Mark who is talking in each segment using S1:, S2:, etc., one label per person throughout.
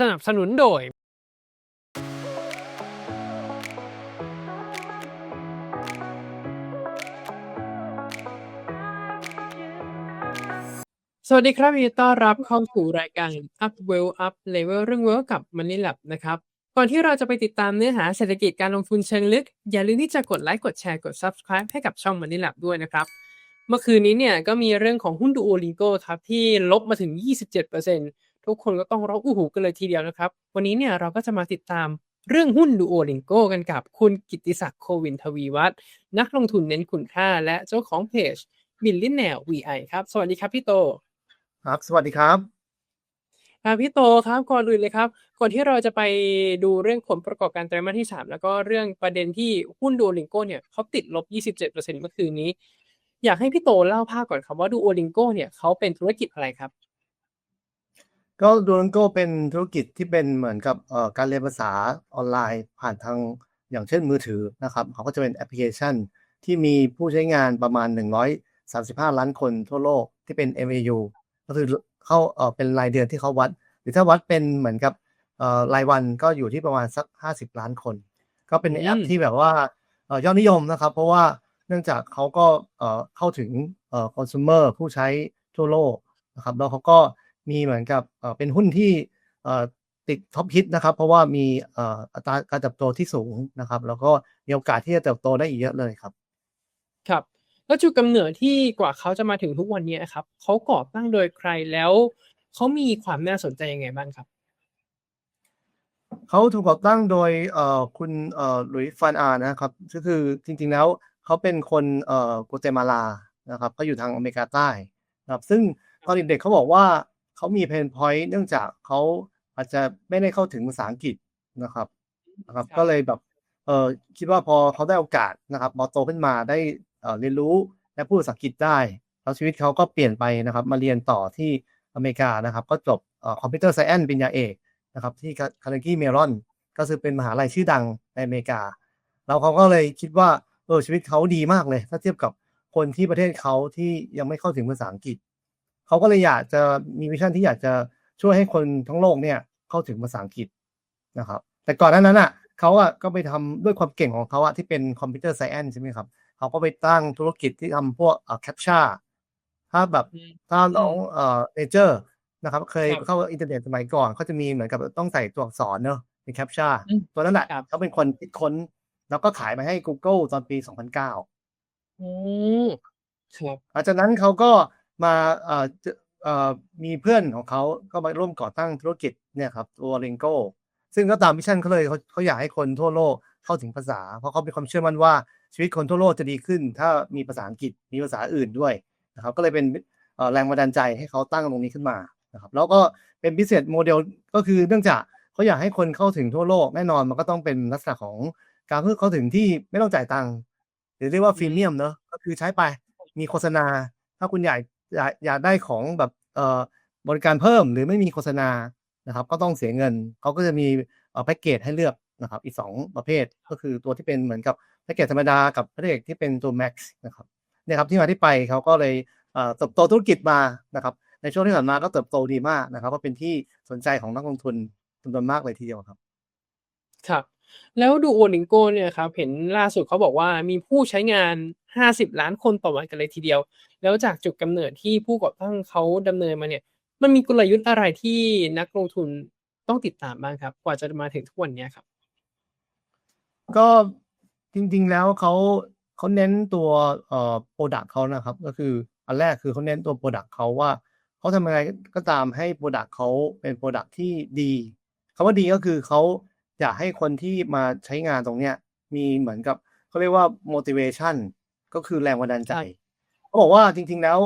S1: สนับสนุนโดย สวัสดีครับยินดีต้อนรับเข้าสู่รายการ Up Well Up Level เรื่อง Work กับ Money Lab นะครับ ก่อนที่เราจะไปติดตามเนื้อหาเศรษฐกิจการลงทุนเชิงลึก อย่าลืมที่จะกดไลค์ กดแชร์ กด Subscribe ให้กับช่อง Money Lab ด้วยนะครับเมื่อคืนนี้เนี่ยก็มีเรื่องของหุ้นดูโอลิงโกครับที่ลบมาถึง 27% ทุกคนก็ต้องร้องอู้หูกันเลยทีเดียวนะครับ วันนี้เนี่ยเราก็จะมาติดตามเรื่องหุ้นดูโอลิงโกกันกับคุณกิตติศักดิ์โควินทวีวัฒน์นักลงทุนเน้นคุณค่าและเจ้าของเพจบิลลินแนว VI ครับ สวัสดีครับพี่โต
S2: ครับ สวัสดีครับ
S1: ครับพี่โตครับก่อนอื่นเลยครับ ก่อนที่เราจะไปดูเรื่องผลประกอบการไตรมาสที่ 3 แล้วก็เรื่องประเด็นที่หุ้นดูโอลิงโกเนี่ยเขาติดลบ 27%เมื่อคืนนี้ อยากให้พี่โตเล่าภาพก่อนครับว่าดูโอลิงโกเนี่ยเขาเป็นธุรกิจอะไรครับ
S2: ก็ดูลังโกเป็นธุรกิจที่เป็นเหมือนกับเอ่อการเรียนภาษาออนไลน์ ผ่านทางอย่างเช่นมือถือนะครับเขาก็จะเป็นแอปพลิเคชัน ที่มีผู้ใช้งานประมาณ 135 ล้านคนทั่วโลกที่เป็น MAU ก็คือเข้าเอ่อเป็นรายเดือนที่เขาวัด หรือถ้าวัดเป็นเหมือนกับเอ่อรายวันก็อยู่ที่ประมาณสัก 50 ล้านคน ก็เป็นแอป
S1: อืม
S2: ที่แบบว่าเอ่อยอดนิยมนะครับ เพราะว่าเนื่องจากเขาก็เอ่อเข้าถึงเอ่อคอน sumer ผู้ใช้ทั่วโลกนะครับแล้วเขาก็ มีเหมือนกับเอ่อเป็นหุ้นที่เอ่อติดท็อปฮิตนะครับ เพราะว่ามีเอ่ออัตราการเติบโตที่สูงนะครับ แล้วก็มีโอกาสที่จะเติบโตได้อีกเยอะเลยครับ
S1: ครับ แล้วจุดกำเนิดที่กว่าเขาจะมาถึงทุกวันนี้ครับเขาก่อตั้งโดยใครแล้วเขามีความน่าสนใจยังไงบ้างครับ
S2: เขาถูกก่อตั้งโดยเอ่อคุณเอ่อหลุยส์ฟานอาร์นะครับก็คือจริงๆแล้วเขาเป็นคนเอ่อกัวเตมาลานะครับก็อยู่ทางอเมริกาใต้นะครับ ซึ่งตอนเด็กๆเขาบอกว่า เขามีเพนพอยต์เนื่องจากเขาอาจจะไม่ได้เข้าถึงภาษาอังกฤษนะครับนะครับ
S1: ครับ
S2: ก็เลยแบบเออคิดว่าพอเขาได้โอกาสนะครับพอโตขึ้นมาได้เอ่อเรียนรู้และพูดภาษาอังกฤษได้ แล้วชีวิตเขาก็เปลี่ยนไปนะครับ มาเรียนต่อที่อเมริกานะครับ ก็จบคอมพิวเตอร์ไซแอนปริญญาเอกนะครับ ที่คาร์เนกี้เมลอนก็คือเป็นมหาลัยชื่อดังในอเมริกา แล้วเขาก็เลยคิดว่าเออชีวิตเขาดีมากเลย ถ้าเทียบกับคนที่ประเทศเขาที่ยังไม่เข้าถึงภาษาอังกฤษ เขาก็เลยอยากจะมีวิชั่นที่อยากจะช่วยให้คนทั้งโลกเนี่ยเข้าถึงภาษาอังกฤษนะครับ แต่ก่อนหน้านั้นอะเขาอะก็ไปทำด้วยความเก่งของเขาอะที่เป็นคอมพิวเตอร์ไซแอนใช่ไหมครับเขาก็ไปตั้งธุรกิจที่ทำพวกเอ่อแคปชั่ถ้าแบบ
S1: อืม
S2: ถ้าน้องเอ่อเนเจอร์นะครับ เคย
S1: ครับ
S2: เข้าอินเทอร์เน็ตสมัยก่อนเขาจะมีเหมือนกับต้องใส่ตัวอักษรเนอะในแคปชั่น
S1: อืม
S2: ตัวนั้นแหละ
S1: ครับ
S2: เขาเป็นคนคิดค้น แล้วก็ขายมาให้ Google ตอนปี 2009
S1: โอ้ครับ
S2: หลังจากนั้นเขาก็ มาเอ่อเจอเอ่อมีเพื่อนของเขาก็มาร่วมก่อตั้งธุรกิจเนี่ยครับตัว r ร n g o ซึ่งก็ตามมิชชั่นเขาเลยเขาเขาอยากให้คนทั่วโลกเข้าถึงภาษา เพราะเขามีความเชื่อมั่นว่าชีวิตคนทั่วโลกจะดีขึ้น ถ้ามีภาษาอังกฤษมีภาษาอื่นด้วยนะครับก็เลยเป็นเอ่อแรงบันดาลใจให้เขาตั้งตรงนี้ขึ้นมานะครับแล้วก็เป็น business model ก็คือเนื่องจากเขาอยากให้คนเข้าถึงทั่วโลกแน่นอนมันก็ต้องเป็นลักษณะของการเพื่อเข้าถึงที่ไม่ต้องจ่ายตังค์หรือเรียกว่าฟรีเมียมเนอะก็คือใช้ไปมีโฆษณา ถ้าคุณอยาก อยากอยากได้ของแบบเอ่อบริการเพิ่มหรือไม่มีโฆษณานะครับ ก็ต้องเสียเงินเขาก็จะมีแพ็กเกจให้เลือกนะครับ อีกสองประเภทก็คือตัวที่เป็นเหมือนกับแพ็กเกจธรรมดากับแพ็กเกจที่เป็นตัว Max นะครับเนี่ยครับที่มาที่ไปเขาก็เลยเอ่อเติบโตธุรกิจมานะครับ ในช่วงที่ผ่านมาก็เติบโตดีมากนะครับก็เป็นที่สนใจของนักลงทุนจำนวนมากเลยทีเดียวครับ
S1: ครับ แล้วดูโอลิงโกเนี่ยครับเห็นล่าสุดเขาบอกว่ามีผู้ใช้งาน 50 ล้านคนต่อวันกันเลยทีเดียว แล้วจากจุดกำเนิดที่ผู้ก่อตั้งเขาดำเนินมาเนี่ย มันมีกลยุทธ์อะไรที่นักลงทุนต้องติดตามบ้างครับ กว่าจะมาถึงทุกวันนี้ครับ
S2: ก็จริงๆแล้วเขาเขาเน้นตัวเอ่อโปรดักเขานะครับ ก็คืออันแรกคือเขาเน้นตัวโปรดักเขาว่าเขาทำอะไรก็ตามให้โปรดักเขาเป็นโปรดักที่ดีคำว่าดีก็คือเขา อยากให้คนที่มาใช้งานตรงเนี้ย มีเหมือนกับเขาเรียกว่า motivation ก็คือแรงบันดาลใจเขาบอกว่าจริง ๆ แล้ว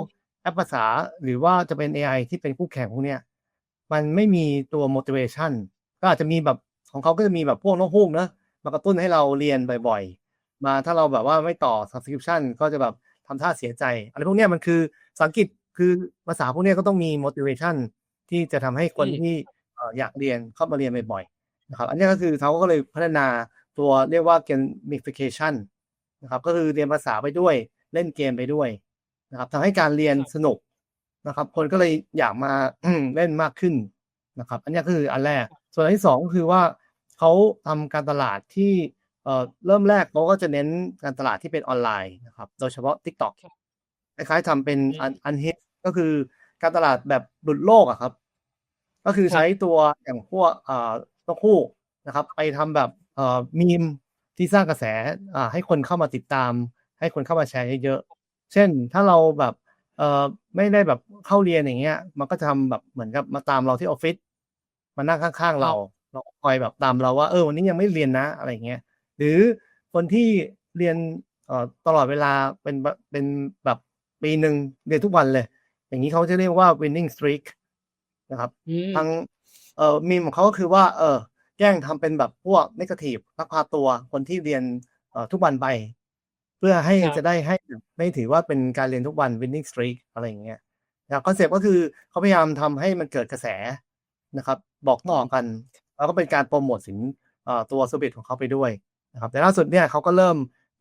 S2: แอปภาษาหรือว่าจะเป็น AI ที่เป็นคู่แข่งพวกเนี้ยมันไม่มีตัว motivation ก็อาจจะมีแบบของเขาก็จะมีแบบพวกนกฮูกนะมากระตุ้นให้เราเรียนบ่อยๆ มาถ้าเราแบบว่าไม่ต่อ subscription ก็จะแบบทำท่าเสียใจ อะไรพวกเนี้ยมันคือภาษาอังกฤษคือภาษาพวกเนี้ยก็ต้องมี motivation ที่จะทำให้คน
S1: อืม
S2: ที่เอ่ออยากเรียนเข้ามาเรียนบ่อยๆ นะครับอันเนี้ยก็คือเขาก็เลยพัฒนาตัวเรียกว่า gamification นะครับก็คือเรียนภาษาไปด้วยเล่นเกมไปด้วยนะครับทำให้การเรียนสนุกนะครับ คนก็เลยอยากมาเล่นมากขึ้นนะครับ อันนี้ก็คืออันแรก ส่วนอันที่สองก็คือว่าเขาทำการตลาดที่เอ่อเริ่มแรกเขาก็จะเน้นการตลาดที่เป็นออนไลน์นะครับ โดยเฉพาะ TikTok คล้ายๆทำเป็นอันอันฮิตก็คือการตลาดแบบหลุดโลกอะครับ ก็คือใช้ตัวอย่างพวกเอ่อ ตัวคู่นะครับ ไปทำแบบเอ่อมีมที่สร้างกระแสอ่าให้คนเข้ามาติดตาม ให้คนเข้ามาแชร์เยอะๆเช่นถ้าเราแบบเอ่อไม่ได้แบบเข้าเรียนอย่างเงี้ย มันก็จะทำแบบเหมือนกับมาตามเราที่ออฟฟิศมานั่งข้างๆ เรา เราคอยแบบตามเราว่าเออวันนี้ยังไม่เรียนนะอะไรเงี้ยหรือคนที่เรียนเอ่อตลอดเวลาเป็นแบบเป็นแบบปีหนึ่งเรียนทุกวันเลย อย่างนี้เขาจะเรียกว่า winning streak นะครับ
S1: อืม
S2: ทาง เอ่อมีมของเขาก็คือว่าเออแกล้งทำเป็นแบบพวกนกาทีฟลักพาตัวคนที่เรียนเอ่อทุกวันไป เพื่อให้
S1: ครับ
S2: จะได้ให้ไม่ถือว่าเป็นการเรียนทุกวัน winning streak อะไรอย่างเงี้ยนะคอนเซ็ปต์ก็คือเขาพยายามทำให้มันเกิดกระแสนะครับ บอกต่อกัน แล้วก็เป็นการโปรโมทสินเอ่อตัว s e r v i c e ของเขาไปด้วยนะครับแต่ล่าสุดเนี่ยเขาก็เริ่ม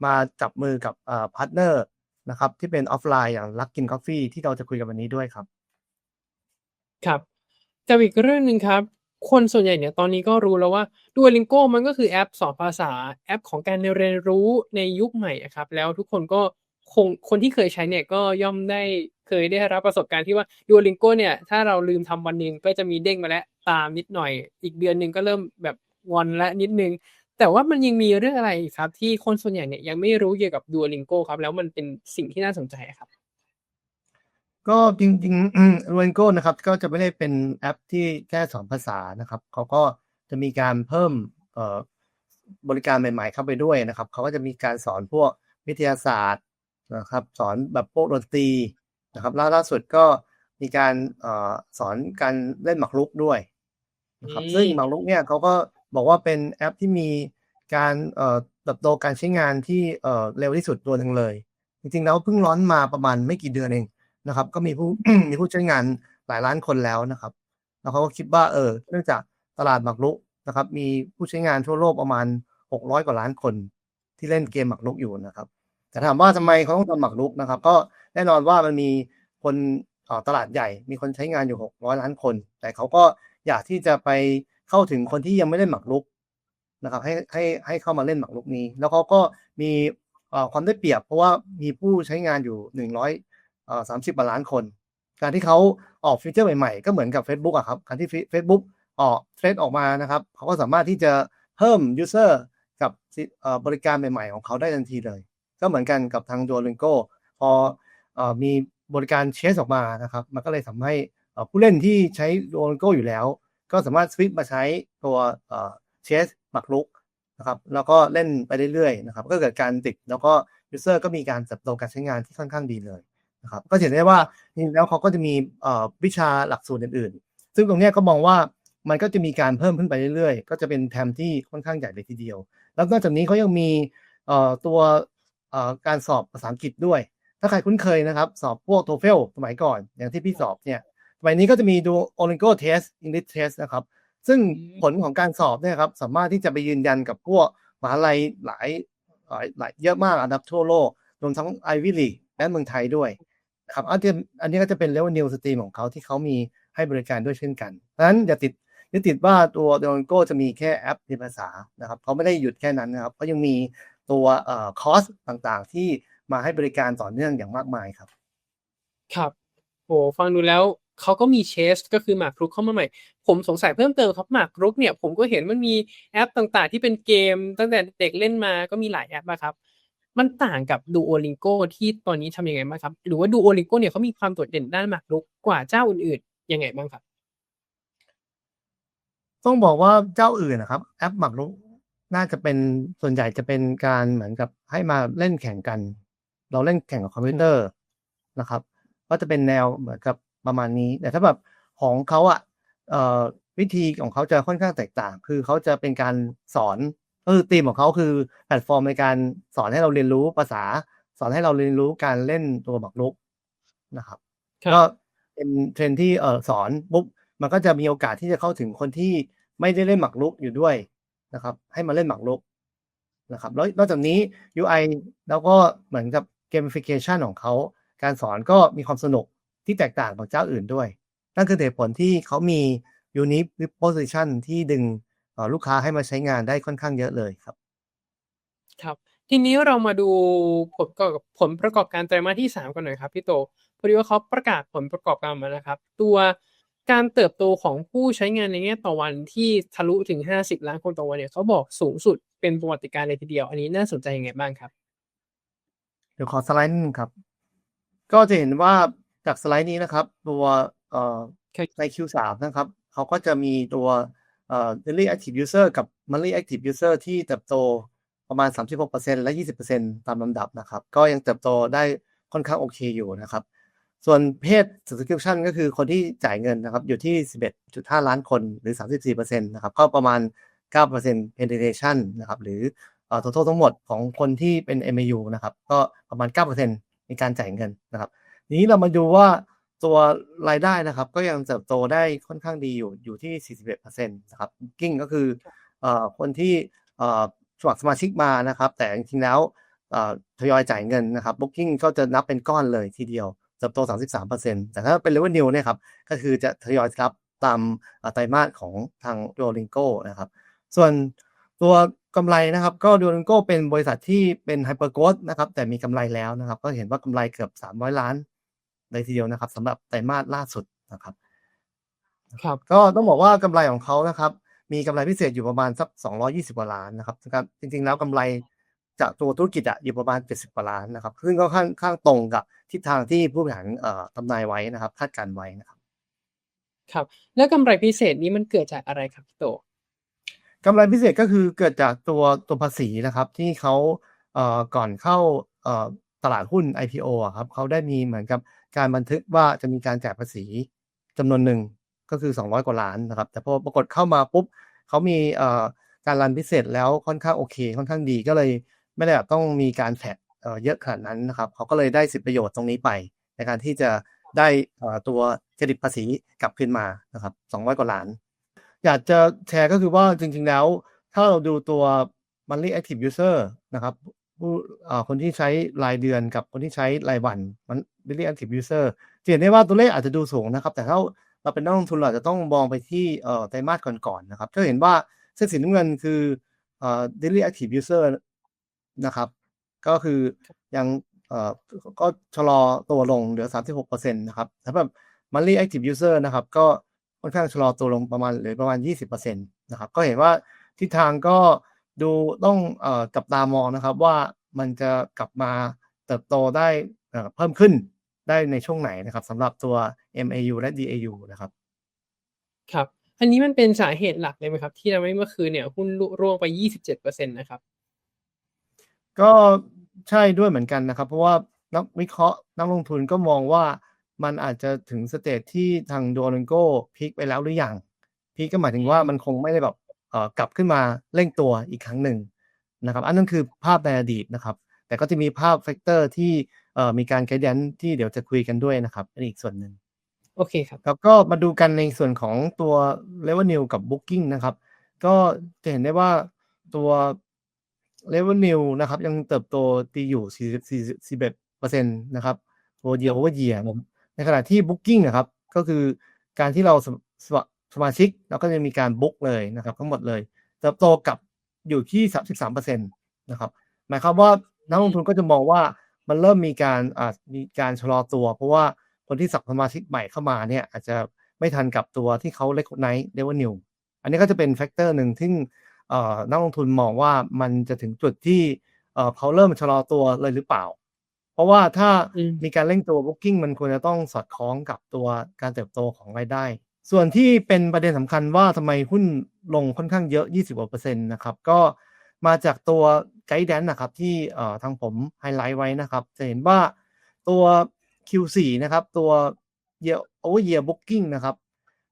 S2: มาจับมือกับเอ่อพาร์ทเนอร์นะครับ ที่เป็นออฟไลน์อย่างลักกินกาแฟที่เราจะคุยกันวันนี้ด้วยครับ
S1: ครับ กับอีกเรื่องหนึ่งครับ คนส่วนใหญ่เนี่ยตอนนี้ก็รู้แล้วว่า Duolingo มันก็คือแอปสอนภาษาแอปของการเรียนรู้ในยุคใหม่ครับ แล้วทุกคนก็คงคนที่เคยใช้เนี่ยก็ย่อมได้เคยได้รับประสบการณ์ที่ว่า Duolingo เนี่ยถ้าเราลืมทำวันหนึ่งก็จะมีเด้งมาแล้วตามนิดหน่อย อีกเดือนหนึ่งก็เริ่มแบบงอนและนิดนึง แต่ว่ามันยังมีเรื่องอะไรครับ ที่คนส่วนใหญ่เนี่ยยังไม่รู้เกี่ยวกับ Duolingo ครับ แล้วมันเป็นสิ่งที่น่าสนใจครับ
S2: ก็จริงๆ r o e n g o นะครับ ก็จะไม่ได้เป็นแอปที่แค่สอนภาษานะครับเขาก็จะมีการเพิ่มเอ่อบริการใหม่ๆ เข้าไปด้วยนะครับเขาก็จะมีการสอนพวกวิทยาศาสตร์นะครับสอนแบบพวกดนตรีนะครับล่าล่าสุดก็มีการเอ่อสอนการเล่นหมากรุกด้วยนะครับ
S1: อืม
S2: ซึ่งหมากรุกเนี่ยเขาก็บอกว่าเป็นแอปที่มีการเอ่อเติบโตการใช้งานที่เอ่อเร็วที่สุดตัวหนึ่งเลย จริงๆแล้วเพิ่งร้อนมาประมาณไม่กี่เดือนเอง นะครับ ก็มีผู้มีผู้ใช้งานหลายล้านคนแล้วนะครับแล้วเขาก็คิดว่าเออเนื่องจากตลาดหมากรุกนะครับ มีผู้ใช้งานทั่วโลกประมาณ 600 กว่าล้านคนที่เล่นเกมหมากรุกอยู่นะครับ แต่ถามว่าทำไมเขาต้องทำหมากรุกนะครับ ก็แน่นอนว่ามันมีคนเอ่อตลาดใหญ่ มีคนใช้งานอยู่ 600 ล้านคน แต่เขาก็อยากที่จะไปเข้าถึงคนที่ยังไม่เล่นหมากรุกนะครับให้ให้ให้เข้ามาเล่นหมากรุกนี้ แล้วเขาก็มีเอ่อความได้เปรียบ เพราะว่ามีผู้ใช้งานอยู่100เอ่อ สามสิบล้านคน การที่เขาออกฟีเจอร์ใหม่ๆ ก็เหมือนกับ Facebook อะครับ การที่ Facebook ออกเทรดออกมานะครับเขาก็สามารถที่จะเพิ่ม user กับอ่อบริการใหม่ๆ ของเขาได้ทันทีเลย ก็เหมือนกันกับทาง Duolingo พออ่อมีบริการเชสออกมานะครับ มันก็เลยทำให้ผู้เล่นที่ใช้ Duolingo อยู่แล้ว ก็สามารถสวิตช์มาใช้ตัวเชสหมักลุกนะครับแล้วก็เล่นไปเรื่อยๆนะครับก็เกิดการติดแล้วก็ user ก็มีการเติบโตการใช้งานที่ค่อนข้างดีเลย นะครับก็เห็นได้ว่าจริงแล้วเขาก็จะมีวิชาหลักสูตรอื่นๆ ซึ่งตรงนี้ก็มองว่ามันก็จะมีการเพิ่มขึ้นไปเรื่อยๆ ก็จะเป็นแทมที่ค่อนข้างใหญ่เลยทีเดียว แล้วนอกจากนี้เขายังมีตัวการสอบภาษาอังกฤษด้วย ถ้าใครคุ้นเคยนะครับ สอบพวก TOEFL สมัยก่อน อย่างที่พี่สอบเนี่ยสมัยนี้ก็จะมีดู Olingo Test English Test นะครับ ซึ่งผลของการสอบเนี่ยครับสามารถที่จะไปยืนยันกับพวกมหาลัยหลายหลายหลายเยอะมากอันดับทั่วโลกรวมทั้ง Ivy League และเมืองไทยด้วย ครับอันนี้อันนี้ก็จะเป็นเรียกว่า new stream ของเขาที่เขามีให้บริการด้วยเช่นกันดังนั้นอย่าติดอย่าติดว่าตัว d o n g o จะมีแค่แอปในภาษานะครับเขาไม่ได้หยุดแค่นั้นนะครับเขายังมีตัวเอ่อคอร์สต่างๆ ที่มาให้บริการต่อเนื่องอย่างมากมายครับ
S1: ครับโหฟังดูแล้วเขาก็มีเชสก็คือหมากรุกเข้ามาใหม่ ผมสงสัยเพิ่มเติมครับหมากรุกเนี่ยผมก็เห็นมันมีแอปต่างๆ ที่เป็นเกม ตั้งแต่เด็กเล่นมาก็มีหลายแอปนะครับ มันต่างกับ Duolingo ที่ตอนนี้ทำยังไงบ้างครับ หรือว่า Duolingo เนี่ยเขามีความโดดเด่นด้านหมากรุกกว่าเจ้าอื่นๆยังไงบ้างครับ
S2: ต้องบอกว่าเจ้าอื่นนะครับ แอปหมากรุกน่าจะเป็นส่วนใหญ่จะเป็นการเหมือนกับให้มาเล่นแข่งกัน เราเล่นแข่งกับคอมพิวเตอร์นะครับ ก็จะเป็นแนวเหมือนกับประมาณนี้ แต่ถ้าแบบของเขาอะเอ่อวิธีของเขาจะค่อนข้างแตกต่าง คือเขาจะเป็นการสอน ก็คือธีมของเขาคือแพลตฟอร์มในการสอนให้เราเรียนรู้ภาษา สอนให้เราเรียนรู้การเล่นตัวหมากรุกนะครับ
S1: ครับ
S2: ก็เป็นเทรนด์ที่เออสอนปุ๊บมันก็จะมีโอกาสที่จะเข้าถึงคนที่ไม่ได้เล่นหมากรุกอยู่ด้วยนะครับ ให้มาเล่นหมากรุกนะครับแล้วนอกจากนี้ UI แล้วก็เหมือนกับ gamification ของเขา การสอนก็มีความสนุกที่แตกต่างจากเจ้าอื่นด้วย นั่นคือเหตุผลที่เขามี unique proposition ที่ดึงเอ่อ ลูกค้าให้มาใช้งานได้ค่อนข้างเยอะเลยครับ
S1: ครับ ทีนี้เรามาดูผลประกอบผลประกอบการไตรมาสที่ 3 กันหน่อยครับพี่โตพอดีว่าเขาประกาศผลประกอบการมานะครับ ตัวการเติบโตของผู้ใช้งานในแง่ต่อวันที่ทะลุถึง 50 ล้านคนต่อวันเนี่ยเขาบอกสูงสุดเป็นประวัติการณ์เลยทีเดียว อันนี้น่าสนใจยังไงบ้างครับ
S2: เดี๋ยวขอสไลด์นิดนึงครับ ก็จะเห็นว่าจากสไลด์นี้นะครับ ตัวเอ่อ
S1: ครับ
S2: ใน Q3 นะครับเขาก็จะมีตัวเอ่อ daily active user กับ monthly active user ที่เติบโตประมาณ 36%และ 20%ตามลำดับนะครับ ก็ยังเติบโตได้ค่อนข้างโอเคอยู่นะครับ ส่วนเพศ subscription ก็คือคนที่จ่ายเงินนะครับ อยู่ที่ 11.5 ล้านคนหรือ 34%นะครับ ก็ประมาณ 9% penetration นะครับ หรือเอ่อ total ทั้งหมดของคนที่เป็น MAU นะครับ ก็ประมาณ 9%ในการจ่ายเงินนะครับ ทีนี้เรามาดูว่า ตัวรายได้นะครับ ก็ยังเติบโตได้ค่อนข้างดีอยู่อยู่ที่ 41%นะครับ Booking ก็คือเอ่อคนที่เอ่อสมัครสมาชิกมานะครับ แต่จริงๆแล้วเอ่อทยอยจ่ายเงินนะครับ Booking ก็จะนับเป็นก้อนเลยทีเดียวเติบโต 33%แต่ถ้าเป็น Revenue เนี่ยครับก็คือจะทยอยรับตามเอ่อไตรมาสของทาง Duolingo นะครับ ส่วนตัวกำไรนะครับ ก็ Duolingo เป็นบริษัทที่เป็น Hyper Growth นะครับ แต่มีกำไรแล้วนะครับ ก็เห็นว่ากำไรเกือบ 300 ล้าน เลยทีเดียวนะครับสำหรับไตรมาสล่าสุดนะครับ
S1: ครับ
S2: ก็ต้องบอกว่ากำไรของเขานะครับ มีกำไรพิเศษอยู่ประมาณสัก220กว่าล้านนะครับนะครับจริงๆแล้วกำไรจากตัวธุรกิจอะอยู่ประมาณ70กว่าล้านนะครับซึ่งก็ค่อนข้างตรงกับทิศทางที่ผู้บริหารเอ่อทำนายไว้นะครับคาดการณ์ไว้นะครับ
S1: ครับ แล้วกำไรพิเศษนี้มันเกิดจากอะไรครับพี่โต
S2: กำไรพิเศษก็คือเกิดจากตัวตัวภาษีนะครับ ที่เขาเอ่อก่อนเข้าเอ่อตลาดหุ้น IPO อะครับเขาได้มีเหมือนกับ การบันทึกว่าจะมีการจ่ายภาษีจำนวนหนึ่งก็คือ 200 กว่าล้านนะครับ แต่พอปรากฏเข้ามาปุ๊บเขามีการรันพิเศษแล้วค่อนข้างโอเค ค่อนข้างดีก็เลยไม่ได้แบบต้องมีการแท็กเยอะขนาดนั้นนะครับเขาก็เลยได้สิทธิประโยชน์ตรงนี้ไป ในการที่จะได้ตัวเครดิตภาษีกลับคืนมานะครับ200 กว่าล้าน อยากจะแชร์ก็คือว่าจริงๆแล้ว ถ้าเราดูตัว monthly active user นะครับ ผู้อ่อคนที่ใช้รายเดือนกับคนที่ใช้รายวัน monthly active user จะเห็นได้ว่าตัวเลขอาจจะดูสูงนะครับ แต่ถ้าเราเป็นนักลงทุนเราจะต้องมองไปที่เอ่อไตรมาสก่อนๆนะครับ ก็เห็นว่าเส้นสีน้ำเงินคือเอ่อ daily active user นะครับ ก็คือยังเอ่อก็ชะลอตัวลงเหลือ 36%นะครับสำหรับ monthly active user นะครับ ก็ค่อนข้างชะลอตัวลงประมาณหลือประมาณ 20%นะครับ ก็เห็นว่าทิศทางก็ ดูต้องเอ่อจับตามองนะครับว่ามันจะกลับมาเติบโตได้เอ่อเพิ่มขึ้นได้ในช่วงไหนนะครับสำหรับตัว MAU และ DAU นะครับ
S1: ครับ อันนี้มันเป็นสาเหตุหลักเลยไหมครับ ที่ทำให้เมื่อคืนเนี่ยหุ้นร่วงไป 27%นะครับ
S2: ก็ใช่ด้วยเหมือนกันนะครับ เพราะว่านักวิเคราะห์นักลงทุนก็มองว่ามันอาจจะถึงสเตจที่ทาง Duolingo พีคไปแล้วหรือยังพีคก็หมายถึงว่ามันคงไม่ได้แบบเอ่อ กลับขึ้นมาเร่งตัวอีกครั้งหนึ่งนะครับ อันนั้นคือภาพในอดีตนะครับ แต่ก็จะมีภาพแฟกเตอร์ที่เอ่อมีการไกด์แดนที่เดี๋ยวจะคุยกันด้วยนะครับเป็นอีกส่วนหนึ่ง
S1: โอเคครับ
S2: ครับก็มาดูกันในส่วนของตัว revenue กับ booking นะครับ ก็จะเห็นได้ว่าตัว revenue นะครับ ยังเติบโตตีอยู่41%นะครับตัว year over year นะครับในขณะที่ booking นะครับ ก็คือการที่เรา สมสมสมาชิกเราก็จะมีการ book เลยนะครับ ทั้งหมดเลยเติบโตกับอยู่ที่ 33%นะครับหมายความว่านักลงทุนก็จะมองว่ามันเริ่มมีการอ่ามีการชะลอตัว เพราะว่าคนที่สับสมาชิกใหม่เข้ามาเนี่ยอาจจะไม่ทันกับตัวที่เขา recognize revenue อันนี้ก็จะเป็นแฟกเตอร์หนึ่งที่เอ่อนักลงทุนมองว่ามันจะถึงจุดที่เอ่อเขาเริ่มชะลอตัวเลยหรือเปล่า เพราะว่าถ้า
S1: อืม
S2: มีการเร่งตัว booking มันควรจะต้องสอดคล้องกับตัวการเติบโตของรายได้ ส่วนที่เป็นประเด็นสำคัญว่าทำไมหุ้นลงค่อนข้างเยอะ 20กว่าเปอร์เซ็นต์นะครับ ก็มาจากตัวไกด์แดนนะครับที่ทางผมไฮไลท์ไว้นะครับ จะเห็นว่าตัว Q4 นะครับ ตัว year over year booking นะครับ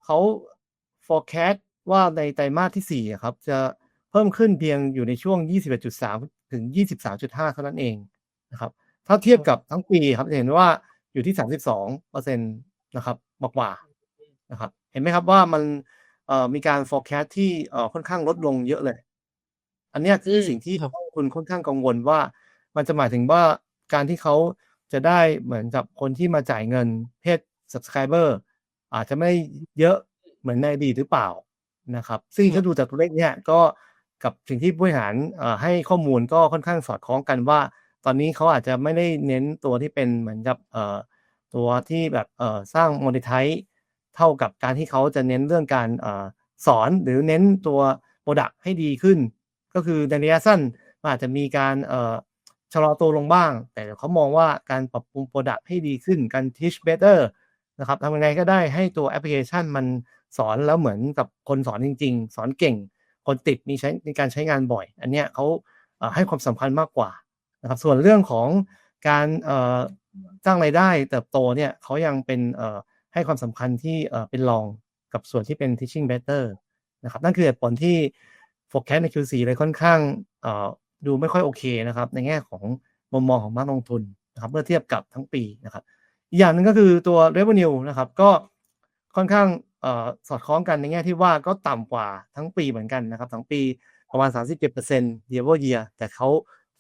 S2: เขา forecast ว่าในไตรมาสที่4อะครับจะเพิ่มขึ้นเพียงอยู่ในช่วง 21.3 ถึง 23.5 เท่านั้นเองนะครับ ถ้าเทียบกับทั้งปีครับจะเห็นว่าอยู่ที่ 32เปอร์เซ็นต์นะครับมากกว่านะครับ เห็นไหมครับว่ามันเอ่อมีการ forecast ที่เอ่อค่อนข้างลดลงเยอะเลย อันเนี้ยคือ
S1: อืม
S2: สิ่งที่
S1: ครับ
S2: คุณค่อนข้างกังวลว่า มันจะหมายถึงว่าการที่เขาจะได้เหมือนกับคนที่มาจ่ายเงินเพศ subscriber อาจจะไม่เยอะเหมือนในอดีตหรือเปล่านะครับ ซึ่งถ้าดูจากตัวเลขเนี่ยก็กับสิ่งที่ผู้บริหารเอ่อให้ข้อมูลก็ค่อนข้างสอดคล้องกันว่า ตอนนี้เขาอาจจะไม่ได้เน้นตัวที่เป็นเหมือนกับเอ่อตัวที่แบบเอ่อสร้างโมเดลไท เท่ากับการที่เขาจะเน้นเรื่องการอสอนหรือเน้นตัวโปรดักให้ดีขึ้น ก็คือในระยะสั้นอาจจะมีการชะลอตัวลงบ้าง แต่เขามองว่าการปรับปรุงโปรดักให้ดีขึ้นการ teach better นะครับทำยังไงก็ได้ให้ตัวแอปพลิเคชันมันสอนแล้วเหมือนกับคนสอนจริง ๆ สอนเก่ง คนติดมีใช้ในการใช้งานบ่อย อันเนี้ยเขาให้ความสำคัญมากกว่านะครับส่วนเรื่องของการสร้างรายได้เติบโตเนี่ยเขายังเป็น ให้ความสำคัญที่เป็นรองกับส่วนที่เป็น teaching better นะครับนั่นคือเหตุผลที่ forecast ใน Q4 เลยค่อนข้างดูไม่ค่อยโอเคนะครับ ในแง่ของมุมมองของนักลงทุนนะครับเมื่อเทียบกับทั้งปีนะครับอีกอย่างหนึ่งก็คือตัว revenue นะครับก็ค่อนข้างอสอดคล้องกันในแง่ที่ว่าก็ต่ำกว่าทั้งปีเหมือนกันนะครับทั้งปีประมาณ 37% year over year แต่เขา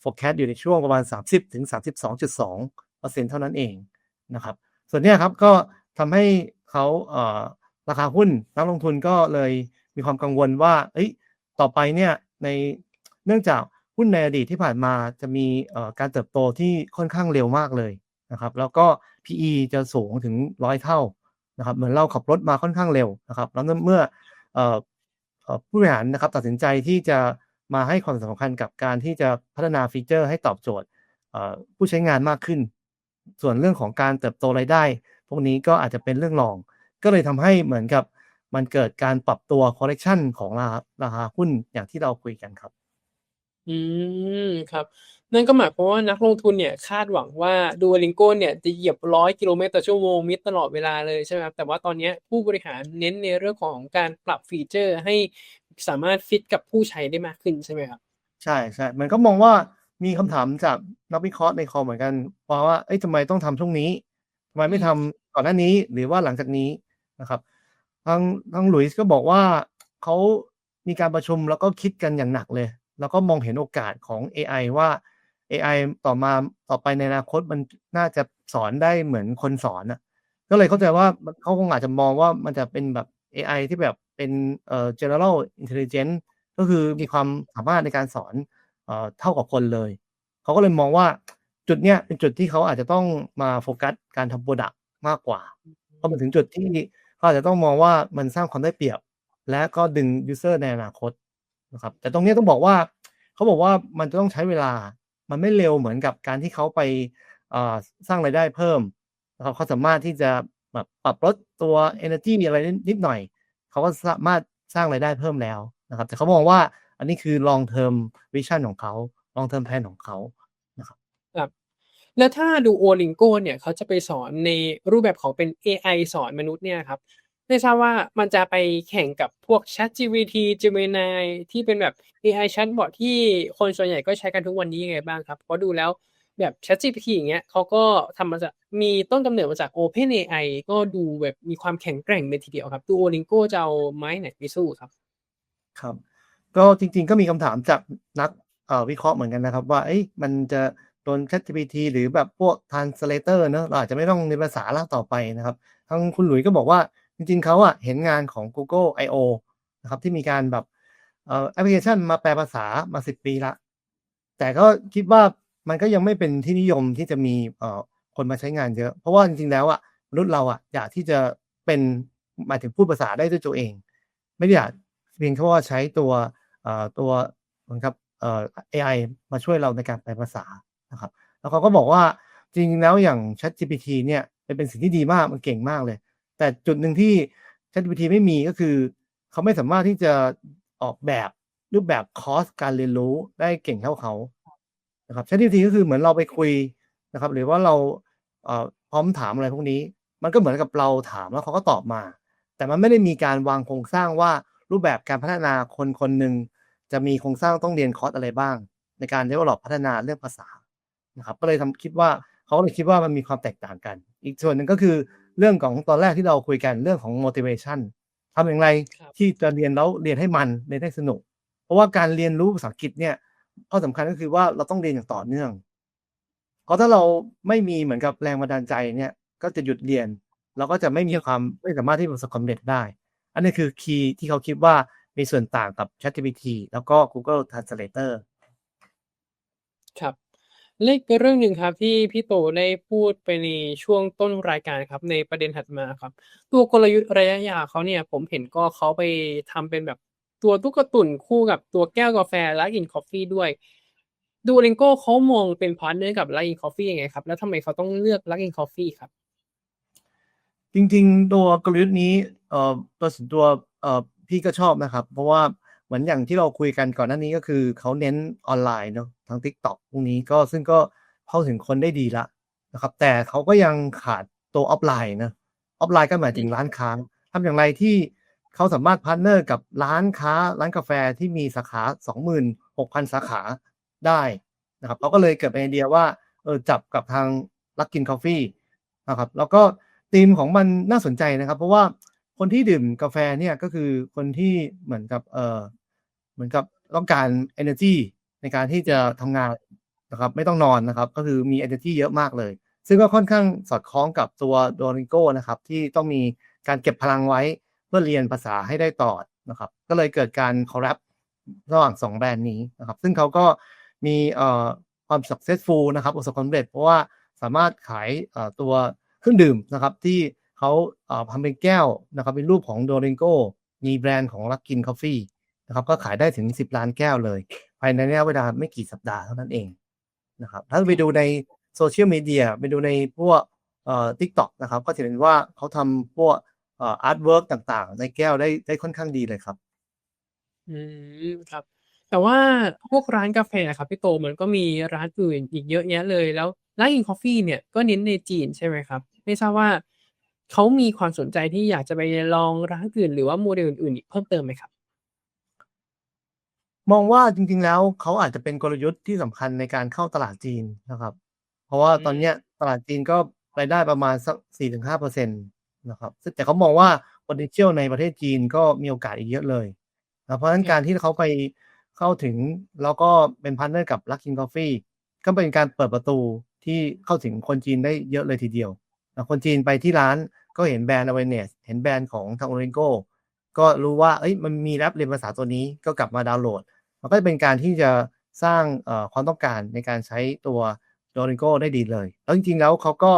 S2: forecast อยู่ในช่วงประมาณ 30ถึง32.2%เท่านั้นเองนะครับส่วนนี้ครับก็ ทำให้เขาเอ่อราคาหุ้นนักลงทุนก็เลยมีความกังวลว่าเอ้ยต่อไปเนี่ยในเนื่องจากหุ้นในอดีตที่ผ่านมาจะมีการเติบโตที่ค่อนข้างเร็วมากเลยนะครับ แล้วก็ PE จะสูงถึงร้อยเท่านะครับ เหมือนเราขับรถมาค่อนข้างเร็วนะครับแล้วเมื่ออผู้บริหารนะครับตัดสินใจที่จะมาให้ความสำคัญกับการที่จะพัฒนาฟีเจอร์ให้ตอบโจทย์ผู้ใช้งานมากขึ้น ส่วนเรื่องของการเติบโตรายได้ พวกนี้ก็อาจจะเป็นเรื่องรอง ก็เลยทำให้เหมือนกับมันเกิดการปรับตัว correction ของราคาราคาหุ้นอย่างที่เราคุยกันครับ
S1: อืมครับ นั่นก็หมายความว่านักลงทุนเนี่ยคาดหวังว่า Duolingo เนี่ยจะเหยียบร้อยกิโลเมตรต่อชั่วโมงมิตรตลอดเวลาเลยใช่ไหมครับแต่ว่าตอนเนี้ยผู้บริหารเน้นในเรื่องของการปรับฟีเจอร์ให้สามารถฟิตกับผู้ใช้ได้มากขึ้นใช่ไหมครับ
S2: ใช่ใช่มันก็มองว่ามีคำถามจากนักวิเคราะห์ในคอเหมือนกันว่าว่าเอ้ยทำไมต้องทำช่วงนี้ ทำไมไม่ทำก่อนหน้านี้หรือว่าหลังจากนี้นะครับทางทางหลุยส์ก็บอกว่าเขามีการประชุมแล้วก็คิดกันอย่างหนักเลย แล้วก็มองเห็นโอกาสของ AI ว่า AI ต่อมาต่อไปในอนาคตมันน่าจะสอนได้เหมือนคนสอนอะก็เลยเข้าใจว่าเขาคงอาจจะมองว่ามันจะเป็นแบบ AI ที่แบบเป็นเอ่อ general intelligence ก็คือมีความสามารถในการสอนเอ่อเท่ากับคนเลย เขาก็เลยมองว่า จุดเนี้ยเป็นจุดที่เขาอาจจะต้องมาโฟกัสการทำโปรดักต์มากกว่าพอมาถึงจุดที่เขาอาจจะต้องมองว่ามันสร้างความได้เปรียบ และก็ดึงยูเซอร์ในอนาคตนะครับ แต่ตรงนี้ต้องบอกว่าเขาบอกว่ามันจะต้องใช้เวลา มันไม่เร็วเหมือนกับการที่เขาไปเอ่อสร้างรายได้เพิ่มนะครับเขาสามารถที่จะแบบปรับลดตัว energy อะไรนิดหน่อย เขาก็สามารถสร้างรายได้เพิ่มแล้วนะครับ แต่เขามองว่าอันนี้คือ long term vision ของเขา long term plan ของเขา
S1: ครับแล้วถ้า Duolingo เนี่ยเขาจะไปสอนในรูปแบบของเป็น AI สอนมนุษย์เนี่ยครับไม่ทราบว่ามันจะไปแข่งกับพวก ChatGPT Gemini ที่เป็นแบบ AI chatbot ที่คนส่วนใหญ่ก็ใช้กันทุกวันนี้ยังไงบ้างครับเพราะดูแล้วแบบ ChatGPT อย่างเงี้ยเขาก็ทำมาจากมีต้นกำเนิดมาจาก OpenAI ก็ดูแบบมีความแข็งแกร่งเลยทีเดียวครับ Duolingo จะเอาไม้ไหนไปสู้ครับ
S2: ครับ ก็จริง ๆ ก็มีคำถามจากนักวิเคราะห์เหมือนกันนะครับ ว่าเอ้ยมันจะ โดน ChatGPT หรือแบบพวก translator เนอะเราอาจจะไม่ต้องในภาษาละต่อไปนะครับทางคุณหลุยส์ก็บอกว่าจริงๆเขาอะเห็นงานของ Google I/O นะครับที่มีการแบบแอปพลิเคชันมาแปลภาษามาสิบปีละ แต่ก็คิดว่ามันก็ยังไม่เป็นที่นิยมที่จะมีคนมาใช้งานเยอะ เพราะว่าจริงๆแล้วอะมนุษย์เราอะอยากที่จะเป็นหมายถึงพูดภาษาได้ด้วยตัวเอง ไม่ได้อยากเพียงแค่ว่าใช้ตัวตัวเหมือนกับ AI มาช่วยเราในการแปลภาษา นะครับแล้วเขาก็บอกว่าจริงๆแล้วอย่าง ChatGPT เนี่ยเป็นสิ่งที่ดีมากมันเก่งมากเลย แต่จุดหนึ่งที่ ChatGPT ไม่มีก็คือ เขาไม่สามารถที่จะออกแบบรูปแบบคอร์สการเรียนรู้ได้เก่งเท่าเขานะครับ ChatGPT ก็คือเหมือนเราไปคุยนะครับ หรือว่าเราเพร้อมถามอะไรพวกนี้ มันก็เหมือนกับเราถามแล้วเขาก็ตอบมา แต่มันไม่ได้มีการวางโครงสร้างว่ารูปแบบการพัฒนาคนคนหนึ่งจะมีโครงสร้างต้องเรียนคอร์สอะไรบ้าง ในการ develop พัฒนาเรื่องภาษา นะครับก็เลยทำคิดว่าเขาเลยคิดว่ามันมีความแตกต่างกัน อีกส่วนหนึ่งก็คือเรื่องของตอนแรกที่เราคุยกันเรื่องของ motivation ทำอย่างไร
S1: ครับ
S2: ที่จะเรียนแล้วเรียนให้มันเรียนให้สนุก เพราะว่าการเรียนรู้ภาษาอังกฤษเนี่ยข้อสำคัญก็คือว่าเราต้องเรียนอย่างต่อเนื่อง เพราะถ้าเราไม่มีเหมือนกับแรงบันดาลใจเนี่ยก็จะหยุดเรียน เราก็จะไม่มีความไม่สามารถที่ประสบความสำเร็จได้ อันนี้คือคีย์ที่เขาคิดว่ามีส่วนต่างกับ ChatGPT แล้วก็ Google Translator
S1: ครับ และอีกเรื่องหนึ่งครับที่พี่โตได้พูดไปในช่วงต้นรายการครับในประเด็นถัดมาครับ ตัวกลยุทธ์ระยะยาวเขาเนี่ยผมเห็นก็เขาไปทำเป็นแบบตัวตุ๊กตุ่นคู่กับตัวแก้วกาแฟ Luck in Coffee ด้วย Duolingo เขามองเป็นพาร์ทเนอร์กับ Luck in Coffee ยังไงครับ แล้วทำไมเขาต้องเลือก Luck in Coffee ครับ
S2: จริงๆ ตัวกลยุทธ์นี้เอ่อตัวส่วนตัวเอ่อพี่ก็ชอบนะครับ เพราะว่า เหมือนอย่างที่เราคุยกันก่อนหน้านี้ก็คือเขาเน้นออนไลน์เนาะทั้ง TikTok พวกนี้ก็ซึ่งก็เข้าถึงคนได้ดีละนะครับ แต่เขาก็ยังขาดตัวออฟไลน์นะออฟไลน์ก็หมายถึงร้านค้าทำอย่างไรที่เขาสามารถพาร์เนอร์กับร้านค้าร้านกาแฟที่มีสาขา 26,000 สาขาได้นะครับเขาก็เลยเกิดเป็นไอเดียว่าเออจับกับทางลักกินกาแฟนะครับแล้วก็ธีมของมันน่าสนใจนะครับ เพราะว่าคนที่ดื่มกาแฟเนี่ยก็คือคนที่เหมือนกับเออ เหมือนกับต้องการ energy ในการที่จะทำงานนะครับ ไม่ต้องนอนนะครับ ก็คือมี energy เยอะมากเลย ซึ่งก็ค่อนข้างสอดคล้องกับตัว Duolingo นะครับ ที่ต้องมีการเก็บพลังไว้เพื่อเรียนภาษาให้ได้ต่อนะครับ ก็เลยเกิดการคอลแลบระหว่าง 2 แบรนด์นี้นะครับ ซึ่งเขาก็มีเอ่อความ successful นะครับประสบความสำเร็จเพราะว่าสามารถขายเอ่อตัวเครื่องดื่มนะครับ ที่เขาเอ่อทำเป็นแก้วนะครับ เป็นรูปของ Duolingo มีแบรนด์ของ Luckin Coffee นะครับก็ขายได้ถึง 10 ล้านแก้วเลย ภายในระยะเวลาไม่กี่สัปดาห์เท่านั้นเองนะครับถ้าไปดูในโซเชียลมีเดียไปดูในพวกเอ่อ TikTok นะครับก็จะเห็นว่าเขาทำพวกเอ่ออาร์ตเวิร์กต่างๆ ในแก้วได้ได้ค่อนข้างดีเลยครับ
S1: อืมครับ แต่ว่าพวกร้านกาแฟอะครับพี่โตมันก็มีร้านอื่นอีกเยอะแยะเลยแล้ว Luck in Coffee เนี่ยก็เน้นในจีนใช่ไหมครับ ไม่ทราบว่าเขามีความสนใจที่อยากจะไปลองร้านอื่น หรือว่าโมเดลอื่นๆอีกเพิ่มเติมไหมครับ
S2: มองว่าจริง ๆ แล้วเขาอาจจะเป็นกลยุทธ์ที่สำคัญในการเข้าตลาดจีนนะครับ เพราะว่าตอนเนี้ยตลาดจีนก็รายได้ประมาณสัก4-5%นตนะครับแต่เขามองว่า potential ในประเทศจีนก็มีโอกาสอีกเยอะเลยนะเพราะฉะนั้นการที่เขาไปเข้าถึงแล้วก็เป็นพาร์เนอร์กับ Luckin Coffee ก็เป็นการเปิดประตูที่เข้าถึงคนจีนได้เยอะเลยทีเดียวนะคนจีนไปที่ร้านก็เห็นแบรนด์ awareness เห็นแบรนด์ของทาง Orengo ก็รู้ว่าเอ้ยมันมีแรปเรียนภาษาตัวนี้ก็กลับมาดาวน์โหลด มันก็จะเป็นการที่จะสร้างความต้องการในการใช้ตัว Duolingo ได้ดีเลย แล้วจริงๆแล้วเขาก็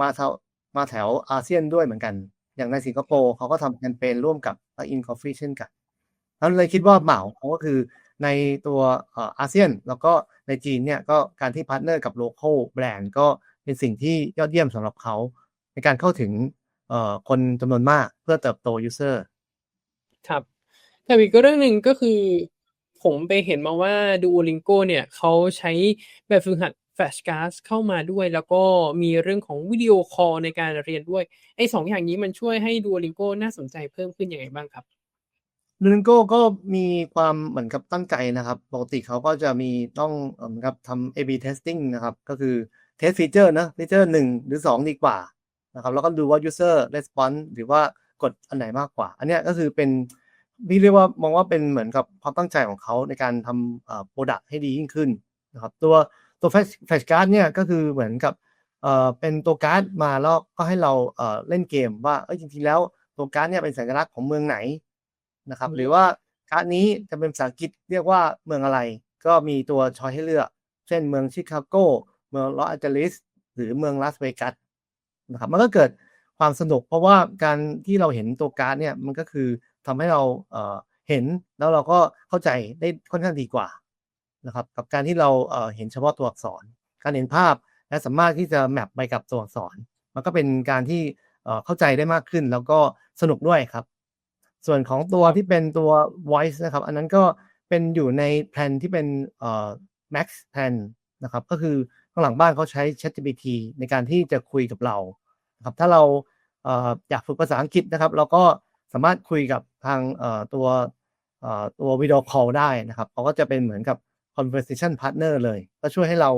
S2: มาแถวมาแถวอาเซียนด้วยเหมือนกัน อย่างในสิงคโปร์เขาก็ทำแคมเปญร่วมกับ In Coffee เช่นกันแล้วเลยคิดว่าเหมาเขาก็คือในตัวอาเซียน แล้วก็ในจีนเนี่ยก็การที่พาร์ทเนอร์กับโล c a l แบรนด์ก็เป็นสิ่งที่ยอดเยี่ยมสำหรับเขา ในการเข้าถึงคนจำนวนมากเพื่อเติบโต user
S1: ครับแต่อีกเรื่องหนึ่งก็คือ ผมไปเห็นมาว่า Duolingo เนี่ยเขาใช้แบบฝึกหัด Flashcards เข้ามาด้วย แล้วก็มีเรื่องของวิดีโอคอลในการเรียนด้วยไอ้สองอย่างนี้มันช่วยให้ Duolingo น่าสนใจเพิ่มขึ้นยังไงบ้างครับ
S2: Duolingo ก็มีความเหมือนกับตั้งใจนะครับ ปกติเขาก็จะมีต้องเหมือนกับทำ A/B testing นะครับ ก็คือ test feature นะ feature หนึ่งหรือสองดีกว่านะครับ แล้วก็ดูว่า user response หรือว่ากดอันไหนมากกว่า อันนี้ก็คือเป็น พี่เรียกว่ามองว่าเป็นเหมือนกับความตั้งใจของเขาในการทำเอ่อ product ให้ดียิ่งขึ้นนะครับตัวตัว flash flash card เนี่ยก็คือเหมือนกับเอ่อเป็นตัวการ์ดมาแล้วก็ให้เราเอ่อเล่นเกมว่าเอ้ยจริงๆแล้วตัวการ์ดเนี่ยเป็นสัญลักษณ์ของเมืองไหนนะครับ
S1: อืม
S2: หรือว่าการ์ดนี้จะเป็นภาษาอังกฤษเรียกว่าเมืองอะไร ก็มีตัวช้อยให้เลือก เช่นเมืองชิคาโกเมืองลอสแอนเจลิสหรือเมืองลาสเวกัสนะครับมันก็เกิดความสนุกเพราะว่าการที่เราเห็นตัวการ์ดเนี่ยมันก็คือ ทำให้เราเอ่อเห็นแล้วเราก็เข้าใจได้ค่อนข้างดีกว่านะครับกับการที่เราเอ่อเห็นเฉพาะตัวอักษร การเห็นภาพและสามารถที่จะแมปไปกับตัวอักษร มันก็เป็นการที่เอ่อเข้าใจได้มากขึ้น แล้วก็สนุกด้วยครับ ส่วนของตัวที่เป็นตัว voice นะครับ อันนั้นก็เป็นอยู่ในแพลนที่เป็นเอ่อ max plan นะครับ ก็คือข้างหลังบ้านเขาใช้ ChatGPT ในการที่จะคุยกับเรานะครับถ้าเราเอ่ออยากฝึกภาษาอังกฤษนะครับ เราก็สามารถคุยกับทางตัวตัววิดีโอคอลได้นะครับเขาก็จะเป็นเหมือนกับ conversation partner เลย ก็ช่วยให้เรา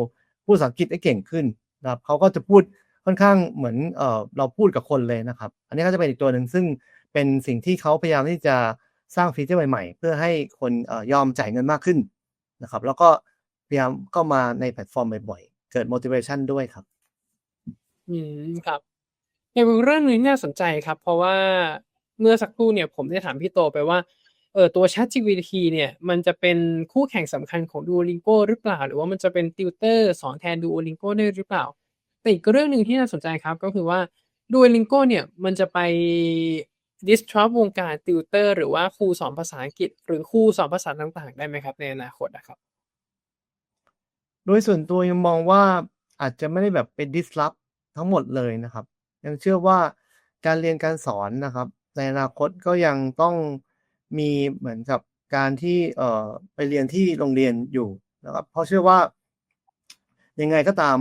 S2: พูดภาษาอังกฤษได้เก่งขึ้นนะครับเขาก็จะพูดค่อนข้างเหมือนเอเราพูดกับคนเลยนะครับ อันนี้ก็จะเป็นอีกตัวหนึ่งซึ่งเป็นสิ่งที่เขาพยายามที่จะสร้างฟีเจอร์ใหม่ๆ เพื่อให้คนอยอมจ่ายเงินมากขึ้นนะครับ แล้วก็พยายามเข้ามาในแพลตฟอร์มบ่อยๆ เกิด motivation ด้วยครับ
S1: อืมครับอย่างเรื่องนี้น่าสนใจครับ เพราะว่า เมื่อสักครู่เนี่ยผมได้ถามพี่โตไปว่าเออตัว ChatGPT เนี่ยมันจะเป็นคู่แข่งสำคัญของ Duolingo หรือเปล่า หรือว่ามันจะเป็นติวเตอร์สอนแทน Duolingo ได้หรือเปล่า แต่อีกเรื่องหนึ่งที่น่าสนใจครับก็คือว่า Duolingo เนี่ยมันจะไป disrupt วงการติวเตอร์หรือว่าครูสอนภาษาอังกฤษ หรือครูสอนภาษาต่างๆ ได้ไหมครับ ในอนาคตนะครับ
S2: โดยส่วนตัวยังมองว่าอาจจะไม่ได้แบบเป็น disrupt ทั้งหมดเลยนะครับ ยังเชื่อว่าการเรียนการสอนนะครับ ในอนาคตก็ยังต้องมีเหมือนกับการที่เอ่อไปเรียนที่โรงเรียนอยู่นะครับเพราะเชื่อว่ายังไงก็ตาม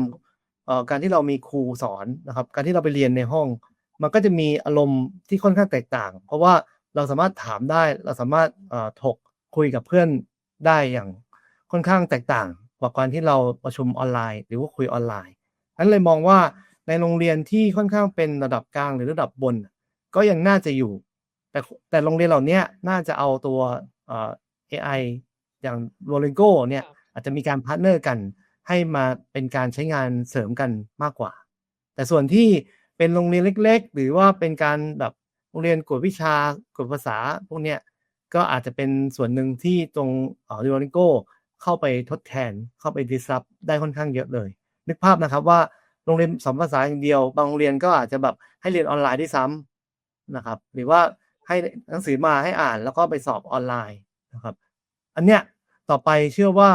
S2: เอ่อการที่เรามีครูสอนนะครับ การที่เราไปเรียนในห้อง มันก็จะมีอารมณ์ที่ค่อนข้างแตกต่าง เพราะว่าเราสามารถถามได้เราสามารถเอ่อถกคุยกับเพื่อนได้อย่างค่อนข้างแตกต่างกว่าการที่เราประชุมออนไลน์ หรือว่าคุยออนไลน์นั้นเลยมองว่าในโรงเรียนที่ค่อนข้างเป็นระดับกลางหรือระดับบน ก็ยังน่าจะอยู่ แต่แต่โรงเรียนเหล่านี้น่าจะเอาตัวเอ่อ AI อย่าง Duolingo เนี่ย
S1: ครับ
S2: อาจจะมีการพาร์ทเนอร์กัน ให้มาเป็นการใช้งานเสริมกันมากกว่า แต่ส่วนที่เป็นโรงเรียนเล็ก ๆ หรือว่าเป็นการแบบโรงเรียนกวดวิชากวดภาษาพวกเนี้ยก็อาจจะเป็นส่วนหนึ่งที่ตรงเอ่อ Duolingo เข้าไปทดแทนเข้าไป disrupt ได้ค่อนข้างเยอะเลย นึกภาพนะครับว่าโรงเรียนสอนภาษาอย่างเดียว บางโรงเรียนก็อาจจะแบบให้เรียนออนไลน์ด้วยซ้ำ นะครับ หรือว่าให้หนังสือมาให้อ่านแล้วก็ไปสอบออนไลน์นะครับ อันเนี้ยต่อไปเชื่อว่า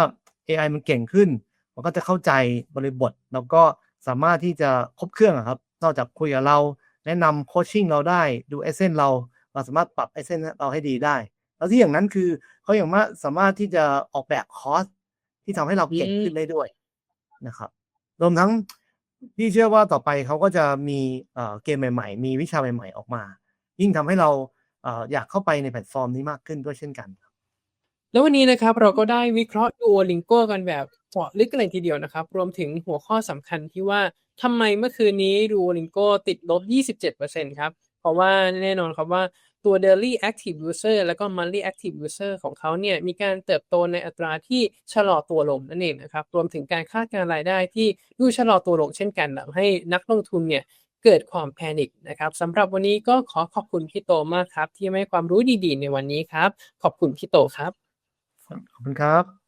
S2: AI มันเก่งขึ้น มันก็จะเข้าใจบริบท แล้วก็สามารถที่จะครบเครื่องครับ นอกจากคุยกับเรา แนะนำโคชชิ่งเราได้ดูเอเซนเราเราสามารถปรับเอเซนเราให้ดีได้ แล้วที่อย่างนั้นคือเขาอย่างมากสามารถที่จะออกแบบคอร์สที่ทำให้เราเก่งขึ้นได้ด้วยนะครับรวมทั้งพี่เชื่อว่าต่อไปเขาก็จะมีเกมใหม่ ๆ มีวิชาใหม่ ๆ ออกมา ยิ่งทำให้เราอยากเข้าไปในแพลตฟอร์มนี้มากขึ้นด้วยเช่นกัน
S1: แล้ววันนี้นะครับเราก็ได้วิเคราะห์ Duolingo กันแบบเจาะลึกกันเลยทีเดียวนะครับ รวมถึงหัวข้อสำคัญที่ว่าทำไมเมื่อคืนนี้ Duolingo ติดลบ 27%ครับ เพราะว่าแน่นอนครับว่าตัว daily active user แล้วก็ monthly active user ของเขาเนี่ยมีการเติบโตในอัตราที่ชะลอตัวลงนั่นเองนะครับ รวมถึงการคาดการรายได้ที่ดูชะลอตัวลงเช่นกันทำให้นักลงทุนเนี่ย เกิดความแพนิคนะครับสำหรับวันนี้ก็ขอขอบคุณพี่โตมากครับ ที่ให้ความรู้ดีๆ ในวันนี้ครับ ขอบคุณพี่โตครับ
S2: ขอบคุณครับ